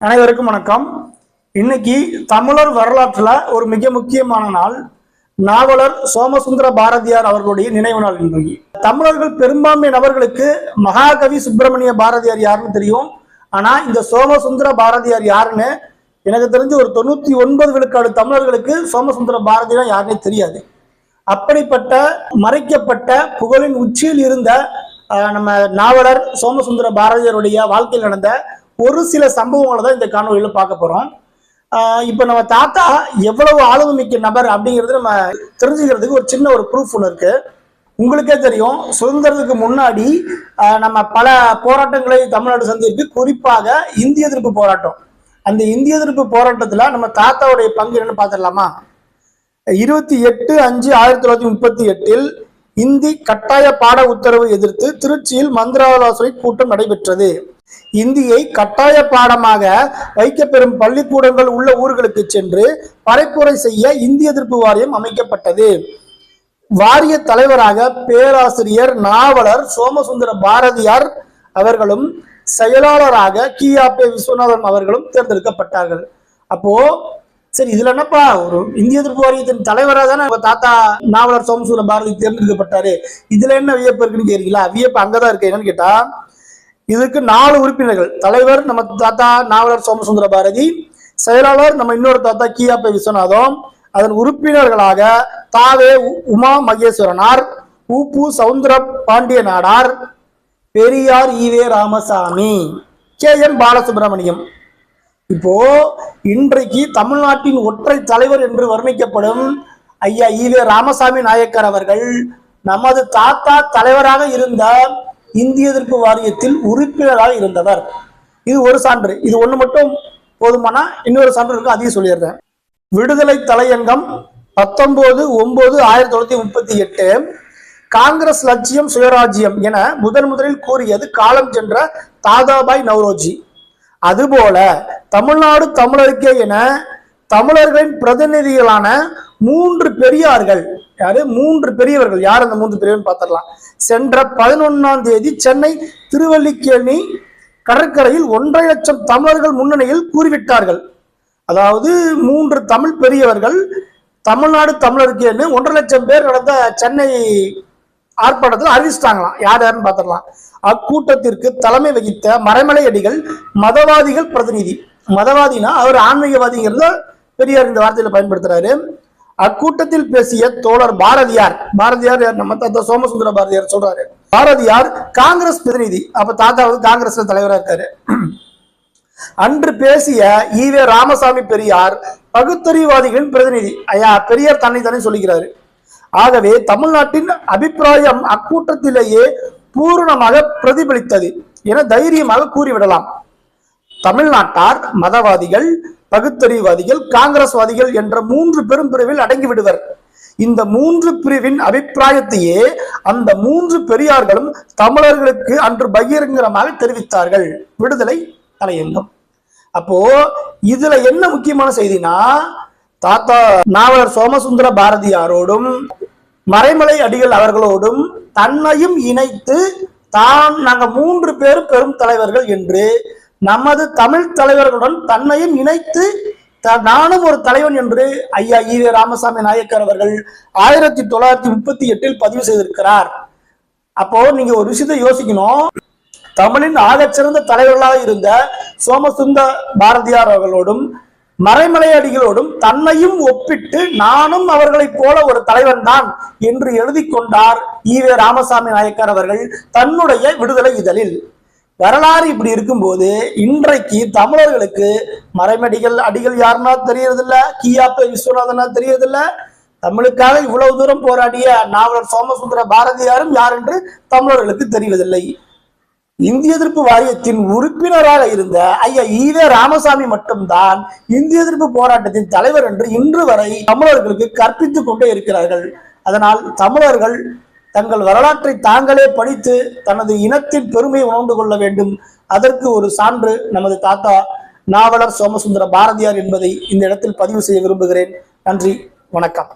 அனைவருக்கும் வணக்கம். இன்னைக்கு தமிழர் வரலாற்றுல ஒரு மிக முக்கியமான நாள். நாவலர் சோமசுந்தர பாரதியார் அவர்களுடைய நினைவு நாள் இன்றைக்கு தமிழர்கள் பெரும்பான்மை நபர்களுக்கு மகாகவி சுப்பிரமணிய பாரதியார் யாருன்னு தெரியும். ஆனா இந்த சோமசுந்தர பாரதியார் யாருன்னு எனக்கு தெரிஞ்சு ஒரு தொண்ணூத்தி ஒன்பது விழுக்காடு தமிழர்களுக்கு சோமசுந்தர பாரதியார் யாருன்னே தெரியாது. அப்படிப்பட்ட மறைக்கப்பட்ட புகழின் உச்சியில் இருந்த நம்ம நாவலர் சோமசுந்தர பாரதியாருடைய வாழ்க்கையில் நடந்த ஒரு சில சம்பவங்களை தான் இந்த காணொலியில் பார்க்க போகிறோம் இப்போ நம்ம தாத்தா எவ்வளவு ஆளுமை மிக்க நபர் அப்படிங்கிறது நம்ம தெரிஞ்சுக்கிறதுக்கு ஒரு சின்ன ஒரு ப்ரூஃப் ஒன்று இருக்கு. உங்களுக்கே தெரியும். சுதந்திரத்துக்கு முன்னாடி நம்ம பல போராட்டங்களை தமிழ்நாடு சந்திருக்கு குறிப்பாக இந்திய எதிர்ப்பு போராட்டம். அந்த இந்திய எதிர்ப்பு போராட்டத்தில் நம்ம தாத்தாவுடைய பங்கு என்னன்னு பார்த்துடலாமா? இருபத்தி எட்டு அஞ்சு ஆயிரத்தி தொள்ளாயிரத்தி முப்பத்தி எட்டில் இந்தி கட்டாய பாட உத்தரவு எதிர்த்து திருச்சியில் மந்திராலோசனை கூட்டம் நடைபெற்றது. இந்தியை கட்டாய பாடமாக வைக்கப்பெறும் பள்ளிக்கூடங்கள் உள்ள ஊர்களுக்கு சென்று பரப்புரை செய்ய இந்திய எதிர்ப்பு வாரியம் அமைக்கப்பட்டது. வாரிய தலைவராக பேராசிரியர் நாவலர் சோமசுந்தர பாரதியார் அவர்களும் செயலாளராக கி. ஆபே விஸ்வநாதன் அவர்களும் தேர்ந்தெடுக்கப்பட்டார்கள். அப்போ சரி இதுல என்னப்பா ஒரு இந்திய எதிர்ப்பு வாரியத்தின் தலைவராக தானே தாத்தா நாவலர் சோமசுந்தர பாரதி தேர்ந்தெடுக்கப்பட்டாரு. இதுல என்ன வியப்பு இருக்குன்னு கேட்கிறீங்களா வியப்பு அங்கதான் இருக்கு என்னன்னு கேட்டா இதுக்கு நாலு உறுப்பினர்கள். தலைவர் நம்ம தாத்தா நாவலர் சோமசுந்தர பாரதி செயலாளர் நம்ம இன்னொரு தாத்தா கியாபே விஸ்வநாதம் அதன் உறுப்பினர்களாக தாவே உமா மகேஸ்வரனார் உப்பு Soundara Pandiya Nadar Periyar EV Ramasamy K. M. Balasubramaniam. இப்போ இன்றைக்கு தமிழ்நாட்டின் ஒற்றை தலைவர் என்று வர்ணிக்கப்படும் ஐயா ஈவே ராமசாமி நாயக்கர் அவர்கள் நமது தாத்தா தலைவராக இருந்த இந்திய எதிர்ப்பு வாரியத்தில் உறுப்பினராக இருந்தவர். இது ஒரு சான்று. இது ஒண்ணு மட்டும் போதுமானா இன்னொரு சான்று இருக்கும் அதையும் சொல்லிடுறேன். விடுதலை தலையங்கம் பத்தொன்பது ஒன்பது ஆயிரத்தி தொள்ளாயிரத்தி முப்பத்தி எட்டு. காங்கிரஸ் லட்சியம் சுயராஜ்யம் என முதன் முதலில் கூறியது காலம் சென்ற தாதாபாய் நவ்ரோஜி. அதுபோல தமிழ்நாடு தமிழருக்கே என தமிழர்களின் பிரதிநிதிகளான மூன்று பெரியார்கள் யாரு? மூன்று பெரியவர்கள். யார் அந்த மூன்று பெரியவர் பார்த்துடலாம் சென்ற பதினொன்னாம் தேதி சென்னை திருவல்லிக்கேணி கடற்கரையில் ஒன்றரை லட்சம் தமிழர்கள் முன்னணியில் கூறிவிட்டார்கள். அதாவது மூன்று தமிழ் பெரியவர்கள் தமிழ்நாடு தமிழருக்கேன்னு ஒன்றரை லட்சம் பேர் நடந்த சென்னை ஆர்ப்பாட்டத்தில் அறிவிச்சிட்டாங்களாம். யார் யாருன்னு பார்த்துடலாம் அக்கூட்டத்திற்கு தலைமை வகித்த மறைமலை அடிகள் மதவாதிகள் பிரதிநிதி. மதவாதினா அவர் ஆன்மீகவாதிங்கிறத பெரியார் இந்த வார்த்தையில பயன்படுத்துறாரு. அக்கூட்டத்தில் பேசிய தோழர் பாரதியார். பாரதியார் நம்ம தாத்தா சோமசுந்தர பாரதியார் சொல்றாரு. பாரதியார் காங்கிரஸ் பிரதிநிதி. அப்ப தாத்தா வந்து காங்கிரஸ் தலைவரா இருக்காரு. அன்று பேசிய ஈவே ராமசாமி பெரியார் பகுத்தறிவாதிகளின் பிரதிநிதி. ஐயா பெரியார் தன்னை தானே சொல்லுகிறாரு ஆகவே தமிழ்நாட்டின் அபிப்பிராயம் அக்கூட்டத்திலேயே பூரணமாக பிரதிபலித்தது என தைரியமாக கூறிவிடலாம். தமிழ்நாட்டார் மதவாதிகள் பகுத்தறிவாதிகள் காங்கிரஸ்வாதிகள் என்ற மூன்று பெரும் பிரிவில் அடங்கி விடுவர். இந்த மூன்று பிரிவின் அபிப்பிராயத்தையே அந்த மூன்று பெரியார்களும் தமிழர்களுக்கு அன்று பகிரங்கரமாக தெரிவித்தார்கள். விடுதலை தலையங்கம். அப்போ இதுல என்ன முக்கியமான செய்தினா தாத்தா நாவலர் சோமசுந்தர பாரதியாரோடும் மறைமலை அடிகள் அவர்களோடும் தன்னையும் இணைத்து தான் நாங்க மூன்று பேரும் பெரும் தலைவர்கள் என்று நமது தமிழ் தலைவர்களுடன் தன்னையும் இணைத்து த- நானும் ஒரு தலைவன் என்று ஐயா ஈவே ராமசாமி நாயக்கர் அவர்கள் ஆயிரத்தி தொள்ளாயிரத்தி முப்பத்தி எட்டில் பதிவு செய்திருக்கிறார். அப்போ நீங்க ஒரு விஷயத்தை யோசிக்கணும். தமிழின் ஆகச்சிறந்த தலைவர்களாக இருந்த சோமசுந்த பாரதியார் அவர்களோடும் மறைமலை அடிகளோடும் தன்னையும் ஒப்பிட்டு நானும் அவர்களைப் போல ஒரு தலைவன் தான் என்று எழுதி கொண்டார் ஈவே ராமசாமி நாயக்கர் அவர்கள் தன்னுடைய விடுதலை இதழில். வரலாறு இப்படி இருக்கும்போது இன்றைக்கு தமிழர்களுக்கு மறைமடிகள் அடிகள் யாருன்னா தெரியறதில்ல கியாப்ப விஸ்வநாதனா தெரியறதில்ல. தமிழுக்காக இவ்வளவு தூரம் போராடிய நாவலர் சோமசுந்தர பாரதியாரும் யார் என்று தமிழர்களுக்கு தெரிவதில்லை. இந்திய எதிர்ப்பு வாரியத்தின் உறுப்பினராக இருந்த ஐயா ஈவே ராமசாமி மட்டும்தான் இந்திய எதிர்ப்பு போராட்டத்தின் தலைவர் என்று இன்று வரை தமிழர்களுக்கு கற்பித்துக் கொண்டே இருக்கிறார்கள். அதனால் தமிழர்கள் தங்கள் வரலாற்றை தாங்களே படித்து தனது இனத்தின் பெருமை உணர்ந்து கொள்ள வேண்டும். அதற்கு ஒரு சான்று நமது தாத்தா நாவலர் சோமசுந்தர பாரதியார் என்பதை இந்த இடத்தில் பதிவு செய்ய விரும்புகிறேன். நன்றி வணக்கம்.